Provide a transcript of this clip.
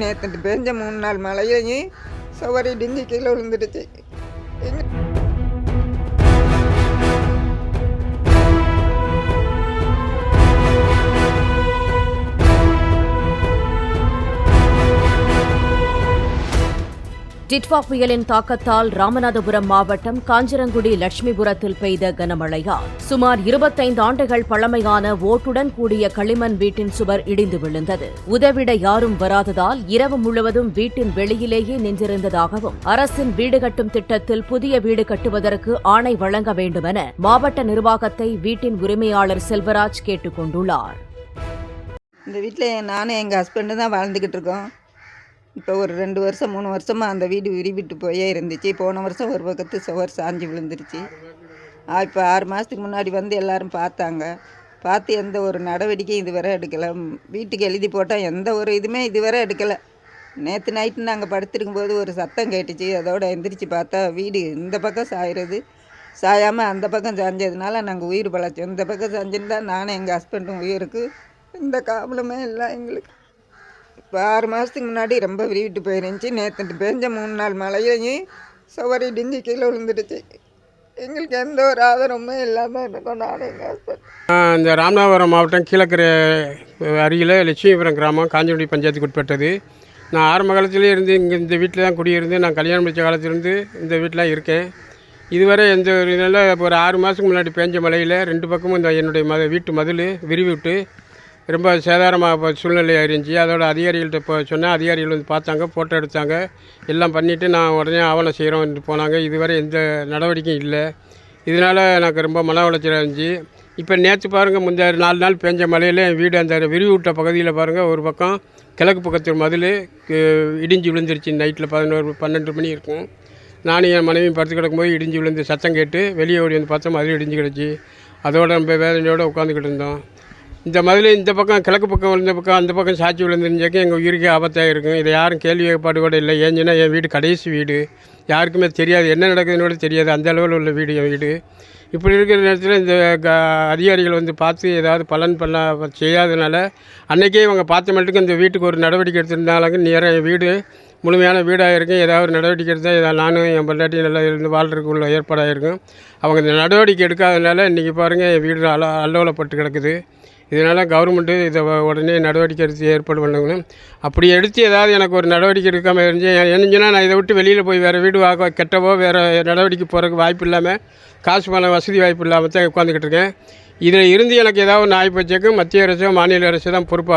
நேற்று பெஞ்ச மூணு நாள் மழையிலையும் சுவரி டிஞ்சி கீழே விழுந்துடுச்சு. டிட்வா புயலின் தாக்கத்தால் ராமநாதபுரம் மாவட்டம் காஞ்சரங்குடி லட்சுமிபுரத்தில் பெய்த கனமழையால் சுமார் இருபத்தைந்து ஆண்டுகள் பழமையான ஓட்டுடன் கூடிய களிமண் வீட்டின் சுவர் இடிந்து விழுந்தது. உதவிட யாரும் வராததால் இரவு முழுவதும் வீட்டின் வெளியிலேயே நின்றிருந்ததாகவும் அரசின் வீடு கட்டும் திட்டத்தில் புதிய வீடு கட்டுவதற்கு ஆணை வழங்க வேண்டுமென மாவட்ட நிர்வாகத்தை வீட்டின் உரிமையாளர் செல்வராஜ் கேட்டுக் கொண்டுள்ளார் இந்த வீட்டில் நானும் எங்கள் ஹஸ்பண்டு தான் வாழ்ந்துக்கிட்டு இருக்கோம். இப்போ ஒரு ரெண்டு வருஷம் மூணு வருஷமாக அந்த வீடு விரிவிட்டு போயே இருந்துச்சு. போன வருஷம் ஒரு பக்கத்து சுவர் சாஞ்சி விழுந்துருச்சு. இப்போ ஆறு மாதத்துக்கு முன்னாடி வந்து எல்லாரும் பார்த்தாங்க. பார்த்து எந்த ஒரு நடவடிக்கையும் இதுவரை எடுக்கலை. வீட்டுக்கு எழுதி போட்டால் எந்த ஒரு இதுவுமே இதுவரை எடுக்கலை. நேற்று நைட்டு நாங்கள் படுத்திருக்கும்போது ஒரு சத்தம் கேட்டுச்சு. அதோட எந்திரிச்சு பார்த்தா வீடு இந்த பக்கம் சாயிறது. சாயாமல் அந்த பக்கம் சாஞ்சதுனால நாங்கள் உயிர் பழச்சோம். இந்த பக்கம் சாஞ்சிருந்தால் நானும் எங்கள் ஹஸ்பண்டும் உயிருக்கு. இந்த காவலுமே இல்லை எங்களுக்கு. இப்போ ஆறு மாதத்துக்கு முன்னாடி ரொம்ப விரிவிட்டு போயிருந்துச்சு. நேற்று பெஞ்ச மூணு நாள் மழையிலையும் சுவரி டிஞ்சி கீழே விழுந்துடுச்சு. எங்களுக்கு எந்த ஒரு ஆதரவுமே இல்லாமல் இருக்கோம் நானும் எங்கள் ஹஸ்பண்ட் இந்த ராமநாதபுரம் மாவட்டம் கீழக்கரை அருகில் லட்சுமிபுரம் கிராமம் காஞ்சிபுடி பஞ்சாயத்துக்கு உட்பட்டது. நான் ஆரம்ப காலத்துலேயே இருந்து இங்கே இந்த வீட்டில் தான் குடியிருந்து நான் கல்யாணம் முடித்த காலத்திலேருந்து இந்த வீட்டில் இருக்கேன். இதுவரை எந்த ஒரு இதெல்லாம் ஒரு ஆறு மாதத்துக்கு முன்னாடி பேஞ்ச மழையில் ரெண்டு பக்கமும் இந்த என்னுடைய மத வீட்டு மதில் விரிவிட்டு ரொம்ப சேதாரமாக இப்போ சூழ்நிலை இருந்துச்சு. அதோட அதிகாரிகள்கிட்ட இப்போ சொன்னேன். அதிகாரிகள் வந்து பார்த்தாங்க ஃபோட்டோ எடுத்தாங்க. எல்லாம் பண்ணிவிட்டு நான் உடனே ஆவணம் செய்கிறோம் போனாங்க. இதுவரை எந்த நடவடிக்கையும் இல்லை. இதனால் எனக்கு ரொம்ப மன உளைச்சலாக இருந்துச்சு. இப்போ நேற்று பாருங்கள் முந்தைய நாலு நாள் பெஞ்ச மழையில் என் வீடு அந்த விரிவுட்ட பகுதியில் பாருங்கள் ஒரு பக்கம் கிழக்கு பக்கத்து மதில் இடிஞ்சு விழுந்துருச்சு. நைட்டில் பதினோரு பன்னெண்டு மணி இருக்கும். நானும் என் மனைவியும் படுத்து கிடக்கும்போது இடிஞ்சு விழுந்து சத்தம் கேட்டு வெளியே ஓடி வந்து பார்த்தோம். மதில் இடிஞ்சு கிடச்சி. அதோட ரொம்ப வேதனையோடு உட்காந்துக்கிட்டு இருந்தோம். இந்த மாதிரி இந்த பக்கம் கிழக்கு பக்கம் விழுந்த பக்கம் அந்த பக்கம் சாட்சி விழுந்துருந்தாக்க எங்கள் உயிருக்கே ஆபத்தாக இருக்கும். இதை யாரும் கேள்வி ஏற்பாடு கூட இல்லை. ஏஞ்சினா என் வீடு கடைசி வீடு. யாருக்குமே தெரியாது. என்ன நடக்குதுன்னு கூட தெரியாது. அந்த அளவில் உள்ள வீடு என் வீடு. இப்படி இருக்கிற நேரத்தில் இந்த க அதிகாரிகள் வந்து பார்த்து ஏதாவது பலன் பண்ண செய்யாதனால அன்றைக்கே இவங்க பார்த்த மட்டுக்கு இந்த வீட்டுக்கு ஒரு நடவடிக்கை எடுத்திருந்தாலும் நேரம் என் வீடு முழுமையான வீடாக இருக்கும். ஏதாவது ஒரு நடவடிக்கை எடுத்தால் இதை நானும் என் பொண்டாட்டி நல்லா இருந்து வாழ்றதுக்கு உள்ள ஏற்பாடாக இருக்கும். அவங்க இந்த நடவடிக்கை எடுக்காதனால இன்றைக்கி பாருங்கள் என் வீடு அல அல்லோலப்பட்டு கிடக்குது. இதனால் கவர்மெண்ட்டு இதை உடனே நடவடிக்கை எடுத்து ஏற்பாடு பண்ணணும் அப்படி எடுத்து ஏதாவது எனக்கு ஒரு நடவடிக்கை எடுக்காமல் இருந்துச்சு. என்னஞ்சுன்னா நான் இதை விட்டு வெளியில் போய் வேறு வீடு வாங்க கெட்டவோ வேறு நடவடிக்கை போகிறதுக்கு வாய்ப்பு இல்லாமல் காசு பணம் வசதி வாய்ப்பு இல்லாமல் தான் உட்காந்துக்கிட்டு இருக்கேன். இதில் இருந்து எனக்கு ஏதாவது நாய் ஆகி மத்திய அரசோ மாநில அரசோ தான் பொறுப்பாக